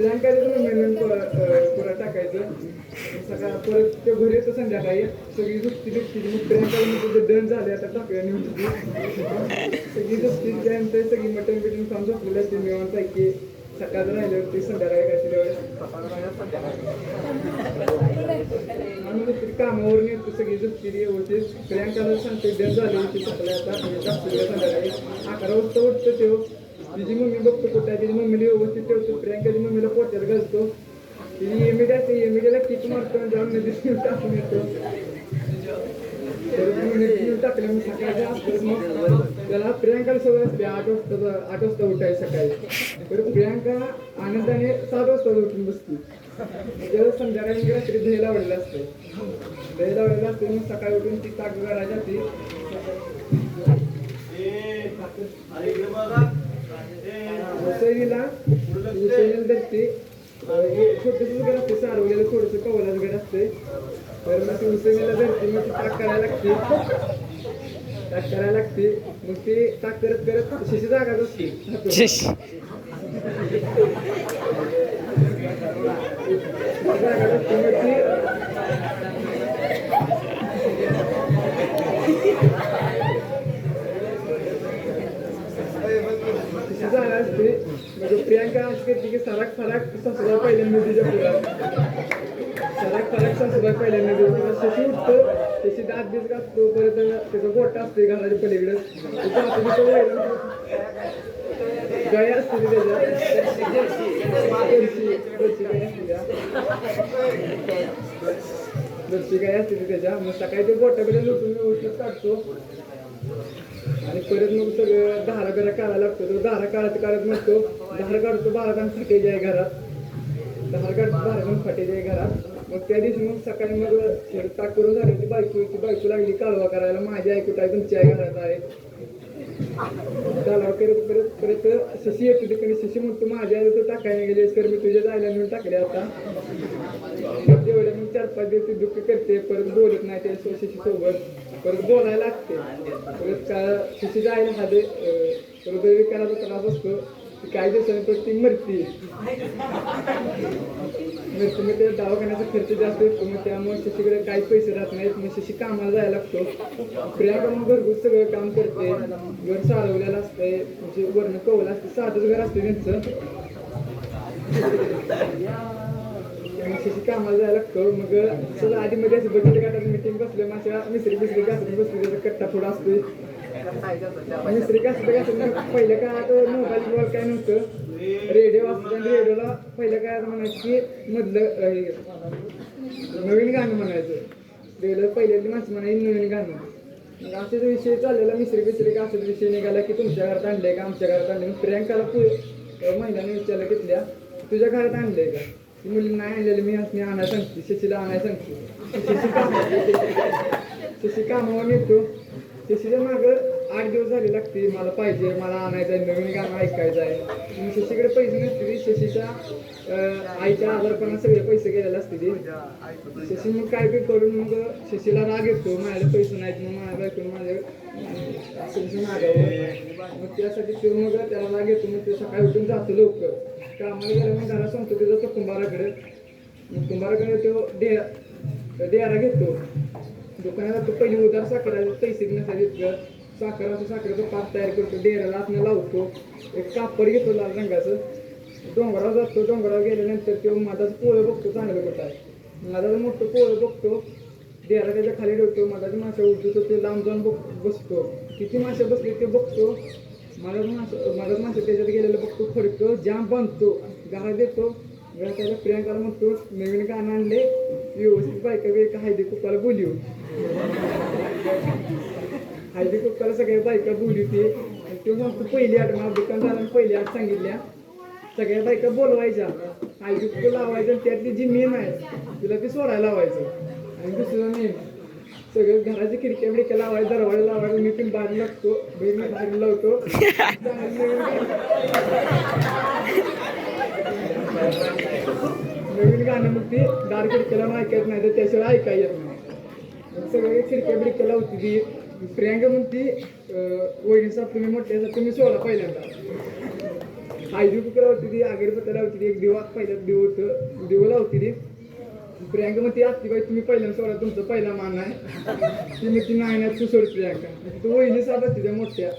पण मेनून पुरा टाकायचं. सकाळ परत ते घरी येतो संध्याकाळी. सगळी दुखती दुखती मग डन झाले आता टाकूया नेऊन. सगळी दुखती त्यानंतर सगळी मटण बिटन खाऊन झोपलेली असते निवांत पैकी सकाळचं राहिल्यावरती संध्याकाळी काहीतरी आम्ही दुसरी कामावरून येतो सगळी झोपलेली व्यवस्थित प्रियांकाला सांगते डन झाली होती सकाळी आता म्हणजे संध्याकाळी. अकरा वाजता उठतो तेव्हा तिची मम्मी बघतो कुठं आहे तिची मम्मीला व्यवस्थित ठेवतो प्रियांकाची मम्मीला पोट्यात घालतो तिची एमिडी असते एमिडीला किक मारतो आणि जाऊन नदीत नेऊन टाकून येतो. परत मग सकाळच्या आसपास मग त्याला प्रियांकाला सवय असते आठ वाजता आठ वाजता उठायची सकाळी. तर प्रियांका आनंदाने सात वाजता उठून बसते. त्याला संध्याकाळी मी रात्री दही लावलेलं असतं. दही लावलेलं असतं मग सकाळी उठून ती ताक घालायला जाते. उसळीला उसळीला धरते छोटंसं घर असते सारवलेलं थोडंसं कवलाच घर असते तर मग ती उसळीला धरते मग ती ताक करायला लागते ताक करायला लागते मग ते ताक करत करत शिशी. जागाच असते तिची जागा असते मग प्रियांका करते की सराक सराक सासूला पहिल्यांदा तिच्या पुढं सराक सराक सासूला पहिल्यांदा देतो शशी उठतो त्याची दात बीज घासतो परत त्याचा गोटा असते घराच्या पलीकडं. गाय असते त्याच्या. जर्सी गाय असते ती त्याच्या. मग सकाळी ते गोट्या बिड्या लुटून व्यवस्थित काढतो. आणि परत मग सगळं धारा बिरा काढायला लागतो. तो धारा काढत काढत म्हणतो धार काढतो बारा तास फाटेची आहे घरात. धार काढतो बारा जण फाटे आहे घरात. मग त्या दिवशी मग सकाळी मग थोडं ताक करून ती बायको ती बायको लागली कालवा करायला. माझी ऐकूत आहे? तुमची आई घरात आहे. कालवा करत करत परत शशी येतो तिकडे शशी म्हणतो माझ्या आई तर टाकायला गेले तर मी तुझ्या जायला म्हणून टाकले आता. चार पाच दिवस ती दुःख करते परत बोलत नाही त्या शशी सोबत. परत बोलायला लागते. परत का शिशी जायला मध्ये परत विकाराचा त्रास असतो. ती काही दिवसांनी परत ती मरती. मरती मग त्या दवाखान्याचा खर्च जास्त येतो मग त्यामुळे शशीकडे काही पैसे राहत नाहीत मग शशी कामाला जायला लागतो. प्रियांका मग घरगुत सगळं काम करते. घर सारवलेलं असतंय म्हणजे वरण कवलं असतं साधंच घर असते त्यांचं. मग कामाला जायला लागतो मग. सगळं आधी मध्ये असं बचत गटाची मिटिंग बसले माझ्या मिसरी बिसरी घासून बसली कट्टा थोडा असतोय. मिसरी घासत घासत पहिल्या काळात मोबाईल बिबाईल काय नव्हतं? रेडिओ असतो आणि रेडिओला पहिल्या काळात म्हणायचं की मधलं हे, नवीन गाणं म्हणायचं. रेडिओ पहिल्याची माणसं म्हणायची नवीन गाणं. मग असेच विषय चाललेला मिसरी बिसरी का असेच विषय निघाला की तुमच्या घरात आणले का आमच्या घरात आणले मग प्रियांकाला महिलाने विचारलं घेतल्या तुझ्या घरात आणलंय का? ती मुली नाही मी मी आणायला सांगते. शशीला आणायला सांगते. शशी कामावर शशी कामावर येतो. शशीच्या मागं आठ दिवस झाले लागते मला पाहिजे मला आणायचं आहे नवीन गाणं ऐकायचं आहे मग शशीकडे पैसे नसते शशीच्या आईच्या आजारपणा सगळे पैसे गेलेले असते ते शशी मग काय काय करून मग शशीला राग येतो. माझ्याकडे पैसे नाहीत मग माझ्या बायकोनं माझ्या पैसे मागावं मग त्यासाठी तो मग त्याला राग येतो. मग ते सकाळी उठून जातो लवकर. कामाला गेला मग घरात सांगतो की जातो कुंभाराकडे. मग कुंभाराकडे तो डेरा डेरा घेतो. दुकानात तो पहिली उदार साखराचे पैसे नसायचे इतकं साखराचं साखरेचं पाक तयार करतो. डेऱ्याला आपण लावतो. एक कापड घेतो लाल रंगाचं. डोंगरावर जातो. डोंगरावर गेल्यानंतर तो माझाच पोळं बघतो चांगलं कुठं आहे. माझा मोठं पोळं बघतो. डेरा त्याच्याखाली ठेवतो. माझा मासे उठतो ते लांब जाऊन बघ बसतो. किती मासे बसले ते बघतो. माझा माणसं माझा माणसं त्याच्यात गेलेलं बघतो फडकं जाम बांधतो घरात देतो त्याला प्रियांकाला म्हणतो नवीन गाणं आणले व्यवस्थित बायका बियका हायदे कुप्पाला बोलिव हायदे कुप्पाला सगळ्या बायका बोली होती. आणि तो म्हणतो पहिली आठ मला दुकानदाराने पहिली आठ सांगितल्या. सगळ्या बायका बोलवायच्या. हायदे कुप्पा लावायचं आणि त्यातली जी मेन आहे तिला ती सोडायला लावायचं. आणि दुसरं मेन सगळे घराच्या खिडक्या बिडक्या लावायला दरवाजा लावायला मी पण बाहेर लागतो मी बाहेर लावतो. नवीन गाणं मग ते दार खिडक्याला मग ऐकायचं नाही तर त्याशिवाय ऐकाय येत नाही. सगळे खिडक्या बिडक्या लावती ती. प्रियांका म्हणती वहिनीचा साहेब तुम्ही मोठे तुम्ही सोडा पहिल्यांदा. हायजी कुकर लावती ती? अगरबत्त्या लावती ती. एक दिवा पहिल्यात दिव होतं. दिवं लावती ती. प्रियांका मग ती असती बाई तुम्ही पहिल्यांदा सोडा तुमचा पहिला मान आहे. ती मग ती नाही नाही तू सोड प्रियांका. तू वहिनी असते त्या मोठ्या.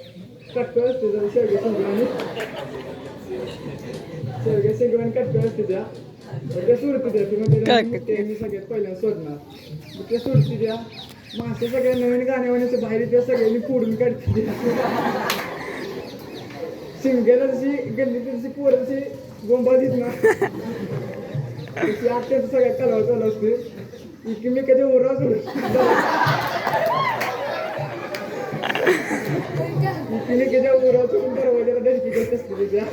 कटकळ असते जरा शेवगे संगवानी शेवगे संगवानी कटकळ असते त्या. त्या सोडते त्या ती मग काय तिला ते मी सगळ्यात पहिल्यांदा सोडणार. मग त्या मग अशा सगळ्या नवीन गाण्यावाण्याचे बाहेर त्या सगळ्यांनी फोडून काढते शिमग्याला जशी गल्ली तशी पोरं जशी बोंबा देत ना तशी आत्याचं सगळ्यात कलावा चालू असते एकमेकाच्या ओरा एकमेकाच्या कधी चढून दरवाजाला धडकी असते तिच्या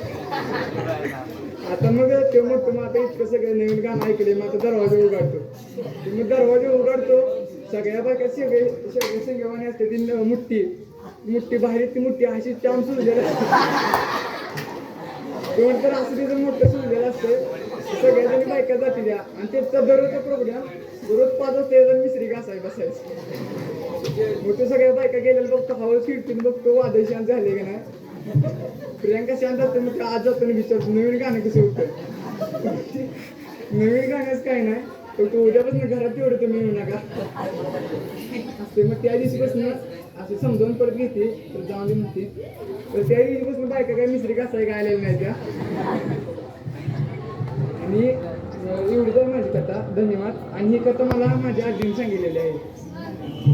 आता मग ते म्हणतो मग आता इतकं सगळं नवीन गाणं ऐकले मग आता दरवाजा उघडतो ते मग दरवाजा उघडतो सगळ्या बायका सगळे सगळे संगवाने असते ती मुठ्ठी मुठ्ठी बाहेर ती मुठ्ठी अशी चाम सुजलेली असते दोन तर असं तिचं मोठं सुजलेलं असतं सगळ्या जाती द्या आणि त्याचा दररोजचा प्रोग्राम दररोज पाच वाजता यायचा मिसरी घासाय बसायचं मग सगळ्या बायका गेलेलं बघतो हवं चिडतील बघतो वादळ शांत झाले का नाही. प्रियांका शांत असते मग आज जातो विचारतो नवीन गाणं कसं होतं? नवीन गाण्यास काय नाही तर तू उद्यापासून घरात तेवढं तुम्ही येऊ नका. असते मग त्या दिवशीपासून असं समजावून परत घेते तर जाऊन दे म्हणते. तर त्या दिवशीपासून बायका काय मिसरी घासाय काय आलेल्या नाही त्या आणि एवढी तर माझी कथा धन्यवाद. आणि ही कथा मला माझ्या आजीने सांगितलेली आहे.